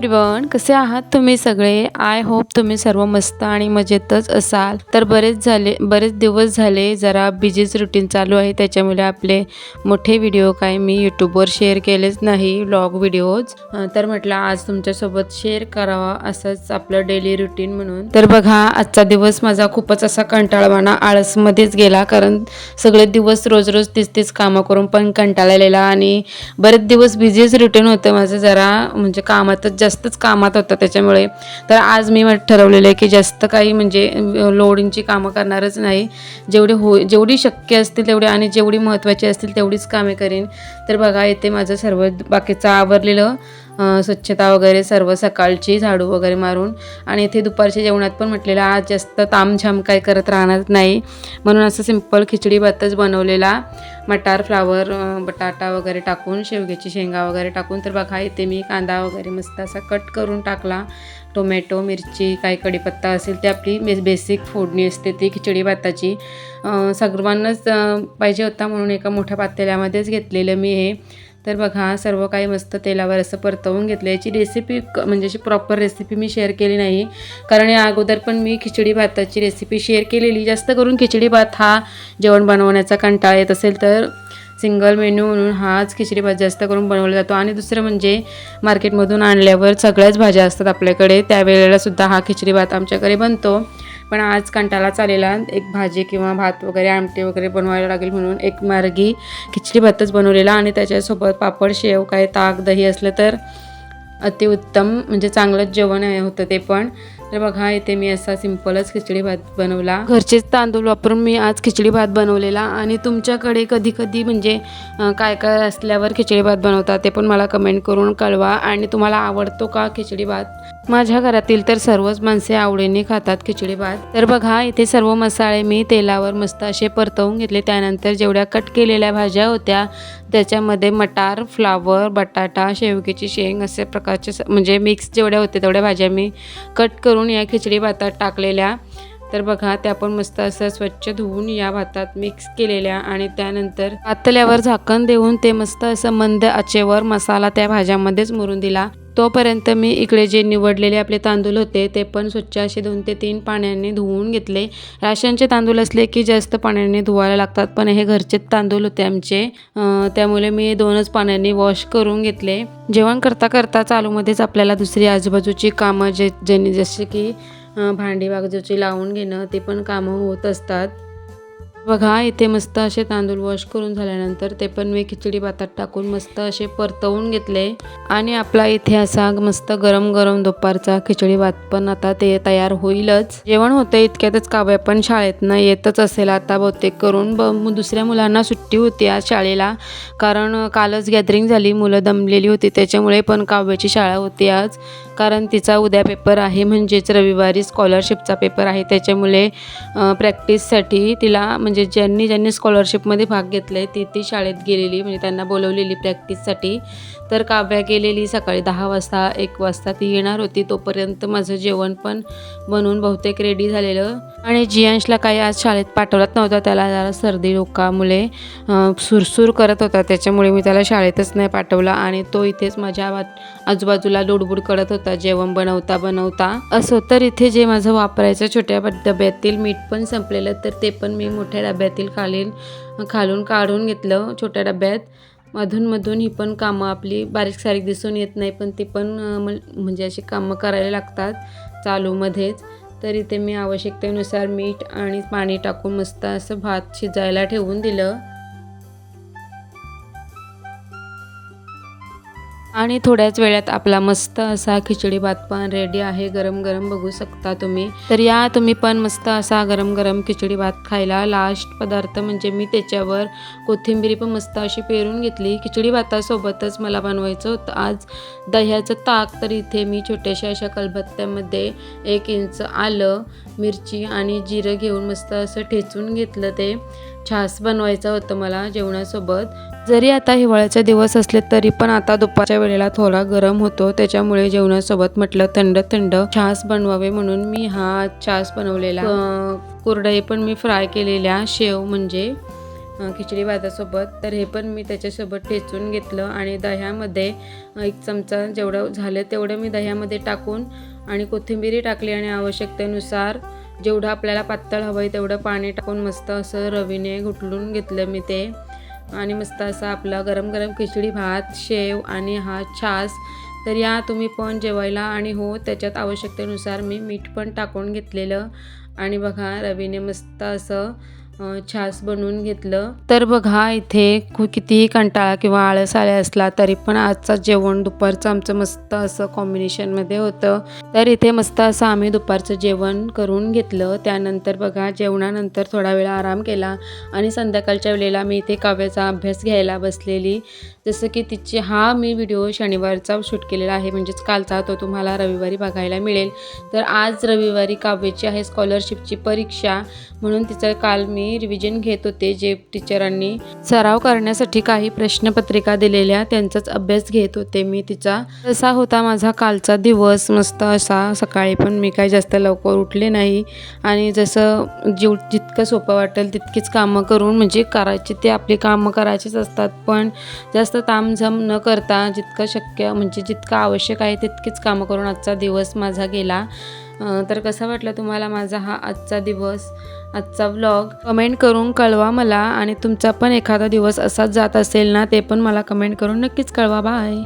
Hi everyone कसे आहात तुम्ही सगळे? आय होप तुम्ही सर्व मस्त आणि मजेतच असाल. तर बरेच झाले बरेच दिवस झाले जरा बिझीच रुटीन चालू आहे. त्याच्यामुळे आपले मोठे व्हिडिओ काय मी यूट्यूबवर शेअर केलेच नाही व्लॉग व्हिडिओज तर म्हटलं आज तुमच्यासोबत शेअर करावा असंच आपलं डेली रुटीन म्हणून. तर बघा आजचा दिवस माझा खूपच असा कंटाळवाणा आळसमध्येच गेला. कारण सगळे दिवस रोज रोज तीच तीच कामं करून पण कंटाळलेला आणि बरेच दिवस बिझीच रुटीन होतं माझं जरा. म्हणजे कामातच जास्त जास्तच कामात होतं त्याच्यामुळे. तर आज मी ठरवलेलं आहे की जास्त काही म्हणजे लोडिंगची कामं करणारच नाही. जेवढे हो जेवढी शक्य असतील तेवढी आणि जेवढी महत्त्वाची असतील तेवढीच कामे करेन. तर बघा येते माझं सर्व बाकीचं आवरलेलं. स्वच्छता वगैरे सर्व सकाळची झाडू वगैरे मारून. आणि इथे दुपारच्या जेवणात पण म्हटलेलं आज जास्त तामझाम काय करत राहणार नाही. म्हणून असं सिंपल खिचडी भातच बनवलेला. मटार फ्लावर बटाटा वगैरे टाकून शेवग्याची शेंगा वगैरे टाकून. तर बघा इथे मी कांदा वगैरे मस्त असा कट करून टाकला. टोमॅटो मिरची काय कढीपत्ता असेल ते आपली बेस बेसिक फोडणी असते ती खिचडी भाताची. सर्वांनाच पाहिजे होता म्हणून एका मोठ्या पातेल्यामध्येच घेतलेलं मी हे. तर बघा सर्व काही मस्त तेलावर असं परतवून घेतलं याची रेसिपी क- म्हणजे अशी प्रॉपर रेसिपी मी शेअर केली नाही. कारण या अगोदर पण मी खिचडी भाताची रेसिपी शेअर केलेली. जास्त करून खिचडी भात हा जेवण बनवण्याचा कंटाळा येत असेल तर सिंगल मेन्यू म्हणून हाच खिचडी भात जास्त करून बनवला जातो. आणि दुसरं म्हणजे मार्केटमधून आणल्यावर सगळ्याच भाज्या असतात आपल्याकडे. त्यावेळेला सुद्धा हा खिचडी भात आमच्याकडे बनतो. पण आज कंटाळा चालेला एक भाजी किंवा भात वगैरे आमटे वगैरे बनवायला लागेल म्हणून एक मार्गी खिचडी भातच बनवलेला आणि त्याच्यासोबत पापड शेव काय ताक दही असलं तर अतिउत्तम म्हणजे चांगलंच जेवण आहे होतं ते पण. तर बघा इथे मी असा सिम्पलच खिचडी भात बनवला. घरचेच तांदूळ वापरून मी आज खिचडी भात बनवलेला आणि तुमच्याकडे कधी कधी म्हणजे काय काय असल्यावर खिचडी भात बनवता ते पण मला कमेंट करून कळवा. आणि तुम्हाला आवडतो का खिचडी भात? माझ्या घरातील तर सर्वच माणसे आवडीने खातात खिचडी भात. तर बघा इथे सर्व मसाले मी तेलावर मस्त असे परतवून घेतले. त्यानंतर जेवढ्या कट केलेल्या भाज्या होत्या त्याच्यामध्ये मटार फ्लावर बटाटा शेवग्याची शेंग असे प्रकारचे स- म्हणजे मिक्स जेवढ्या होत्या तेवढ्या भाज्या मी कट करून या खिचडी भातात टाकलेल्या. तर बघा त्या पण मस्त असं स्वच्छ धुवून या भातात मिक्स केलेल्या आणि त्यानंतर पातल्यावर झाकण देऊन ते मस्त असं मंद आचेवर मसाला त्या भाज्यामध्येच मुरून दिला. तोपर्यंत मी इकडे जे निवडलेले आपले तांदूळ होते ते पण स्वच्छ असे दोन ते तीन पाण्याने धुवून घेतले. राशनचे तांदूळ असले की जास्त पाण्याने धुवायला लागतात पण हे घरचेच तांदूळ होते आमचे. त्यामुळे मी दोनच पाण्याने वॉश करून घेतले. जेवण करता करता चालूमध्येच आपल्याला दुसरी आजूबाजूची कामं जे ज्यांनी जसे की भांडी बाजूची लावून घेणं ते पण कामं होत असतात. बघा इथे मस्त असे तांदूळ वॉश करून झाल्यानंतर ते पण मी खिचडी भातात टाकून मस्त असे परतवून घेतले. आणि आपला इथे असा मस्त गरम गरम दुपारचा खिचडी भात पण आता ते तयार होईलच. जेवण होतं इतक्यातच काव्या पण शाळेतनं येतच असेल आता बहुतेक करून. ब दुसऱ्या मुलांना सुट्टी होती आज शाळेला. कारण कालच गॅदरिंग झाली मुलं दमलेली होती त्याच्यामुळे पण काव्याची शाळा होती आज. कारण तिचा उद्या पेपर आहे म्हणजेच रविवारी स्कॉलरशिपचा पेपर आहे. त्याच्यामुळे प्रॅक्टिससाठी तिला म्हणजे ज्यांनी ज्यांनी स्कॉलरशिपमध्ये भाग घेतला आहे ती ती शाळेत गेलेली म्हणजे त्यांना बोलवलेली प्रॅक्टिससाठी तर काव्या गेलेली सकाळी दहा वाजता एक वाजता ती येणार होती. तोपर्यंत माझं जेवण पण बनवून बहुतेक रेडी झालेलं. आणि जियांशला काही आज शाळेत पाठवलाच नव्हता त्याला जरा सर्दी रोगामुळे सुरसूर करत होता. त्याच्यामुळे मी त्याला शाळेतच नाही पाठवला. आणि तो इथेच माझ्या आजूबाजूला लुडबुड करत होता. जेवण बनवता बनवता. असं तर इथे जे माझं वापरायचं छोट्या डब्यातील मीठ पण संपलेलं तर ते पण मी मोठ्या डब्यातील खालील खालून काढून घेतलं छोट्या डब्यात. मधूनमधून ही पण कामं आपली बारीक सारीक दिसून येत नाही पण ती पण म्हणजे अशी कामं करायला लागतात चालूमध्येच. तर इथे मी आवश्यकतेनुसार मीठ आणि पाणी टाकून मस्त असं भात शिजायला ठेवून दिलं. आणि थोड्याच वेळात आपला मस्त असा खिचडी भात पण रेडी आहे. गरम गरम बघू शकता तुम्ही. तर या तुम्ही पण मस्त असा गरम गरम खिचडी भात खायला. लास्ट पदार्थ म्हणजे मी त्याच्यावर कोथिंबीरी पण मस्त अशी पेरून घेतली. खिचडी भातासोबतच मला बनवायचं होतं. आज दह्याचं ताक तर इथे मी छोट्याशा अशा कलबत्त्यामध्ये एक इंच आलं मिरची आणि जिरं घेऊन मस्त असं ठेचून घेतलं ते. छास बनवायचा होतं मला जेवणासोबत. जरी आता हिवाळ्याचे दिवस असले तरी पण आता दुपारच्या वेळेला थोडा गरम होतो. त्याच्यामुळे जेवणासोबत म्हटलं थंड थंड छास बनवावे म्हणून मी हा छास बनवलेला. कुरडई पण मी फ्राय केलेल्या शेव म्हणजे खिचडी भातासोबत. तर हे पण मी त्याच्यासोबत ठेचून घेतलं आणि दह्यामध्ये एक चमचा जेवढं झालं तेवढं मी दह्यामध्ये टाकून आणि कोथिंबीरही टाकली आणि आवश्यकतेनुसार जेवढं आपल्याला पातळ हवं आहे तेवढं पाणी टाकून मस्त असं रवीने घुटलून घेतलं मी ते. आणि मस्त असा आपला गरम गरम खिचडी भात शेव आणि हा छास. तर या तुम्ही पण जेवायला आणि हो त्याच्यात आवश्यकतेनुसार मी मीठ पण टाकून घेतलेलं. आणि बघा रवीने मस्त असं छास बनवून घेतलं. तर बघा इथे कितीही कंटाळा किंवा आळस आले असला तरी पण आजचा जेवण दुपारचं आमचं मस्त असं कॉम्बिनेशनमध्ये होतं. तर इथे मस्त असं आम्ही दुपारचं जेवण करून घेतलं. त्यानंतर बघा जेवणानंतर थोडा वेळ आराम केला आणि संध्याकाळच्या वेळेला मी इथे काव्याचा अभ्यास घ्यायला बसलेली. जसं की तिची हा मी व्हिडिओ शनिवारचा शूट केलेला आहे. म्हणजेच कालचा तो तुम्हाला रविवारी बघायला मिळेल. तर आज रविवारी काव्याची आहे स्कॉलरशिपची परीक्षा. म्हणून तिचं काल मी रिव्हिजन घेत होते जे टीचरांनी सराव करण्यासाठी काही प्रश्नपत्रिका दिलेल्या त्यांचाच अभ्यास घेत होते मी तिचा. तसा होता माझा कालचा दिवस मस्त असा. सकाळी पण मी काही जास्त लवकर उठले नाही. आणि जसं जीव जितकं सोपं वाटेल तितकीच कामं करून म्हणजे करायची ते आपली कामं करायचीच असतात. पण जास्त तामझाम न करता जितकं शक्य म्हणजे जितकं आवश्यक आहे तितकीच कामं करून आजचा दिवस माझा गेला. तर कसा वाटला तुम्हाला माझा हा आजचा दिवस? आजचा व्लॉग कमेंट करून कळवा मला आणि तुमचा पण एखादा दिवस असाच जात असेल ना ते पण मला कमेंट करून नक्कीच कळवा. बाय